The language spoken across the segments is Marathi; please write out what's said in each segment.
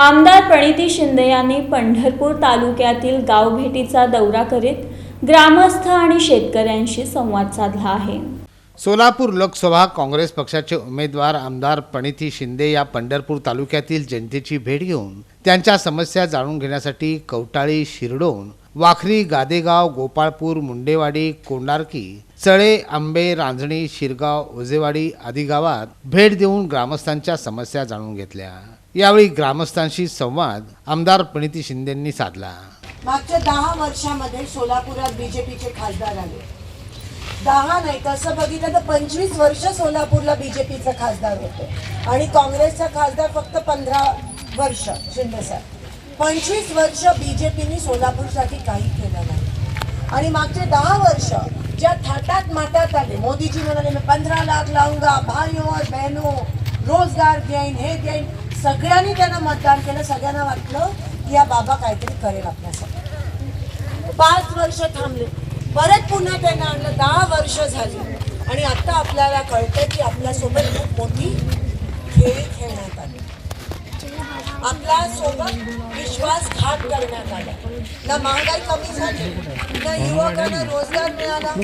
आमदार प्रणिती शिंदे यांनी पंढरपूर तालुक्यातील गावभेटीचा दौरा करीत ग्रामस्थ आणि शेतकऱ्यांशी संवाद साधला आहे. सोलापूर लोकसभा काँग्रेस पक्षाचे उमेदवार आमदार प्रणिती शिंदे या पंढरपूर तालुक्यातील जनतेची भेट घेऊन त्यांच्या समस्या जाणून घेण्यासाठी कवटाळी शिरडोन वाखरी गादेगाव गोपाळपूर मुंडेवाडी कोंडारकी चळे आंबे रांजणी शिरगाव ओझेवाडी आदी गावात भेट देऊन ग्रामस्थांच्या समस्या जाणून घेतल्या. यावेळी ग्रामस्थांशी संवाद आमदार प्रणिती शिंदेंनी साधला. मागच्या दहा वर्षामध्ये सोलापुरात बीजेपीचे खासदार आले. दहा नाही तसं बघितलं तर पंचवीस वर्ष सोलापूरला बीजेपीचा खासदार होते. आणि काँग्रेसचा खासदार फक्त पंधरा वर्ष शिंदे साहेब. पंचवीस वर्ष बीजेपीने सोलापूरसाठी काही केलं नाही. आणि मागचे दहा वर्ष ज्या थाटात माटात आले मोदीजी म्हणाले मी पंधरा लाख लावूंगा भाईओ हो, बहनो बहनों रोजगार देईन हे देईन सगळ्यांनी त्यांना मतदान केलं. सगळ्यांना वाटलं की या बाबा काहीतरी करेल आपल्यासाठी. पाच वर्ष थांबले. परत पुन्हा त्यांना आणलं. दहा वर्ष झाली. आणि आता आपल्याला कळतं की आपल्यासोबत खूप मोठी खेळ खेळण्यात आली. आपल्यासोबत विश्वासघात करण्यात आला. ना महागाई कमी झाली ना युवकांना रोजगार मिळाला.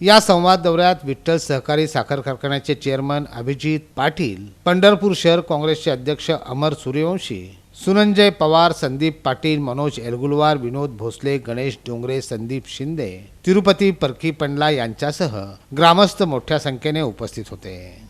या संवाद दौऱ्यात विठ्ठल सहकारी साखर कारखान्याचे चेअरमन अभिजित पाटील पंढरपूर शहर काँग्रेसचे अध्यक्ष अमर सूर्यवंशी सुनंजय पवार संदीप पाटील मनोज एलगुलवार विनोद भोसले गणेश डोंगरे संदीप शिंदे तिरुपती परकी पंडला यांच्यासह ग्रामस्थ मोठ्या संख्येने उपस्थित होते.